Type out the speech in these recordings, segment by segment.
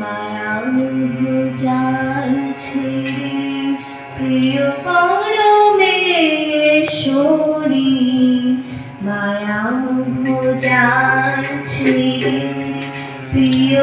মায়ার ভুজাল ছেড়ে প্রিয় পরমেশ্বরী। মায়ার ভুজাল ছেড়ে প্রিয়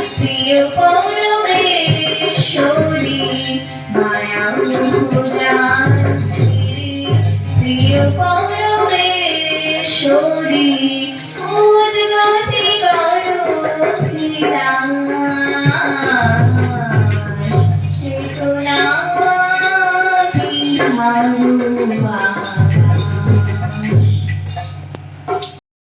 兄弟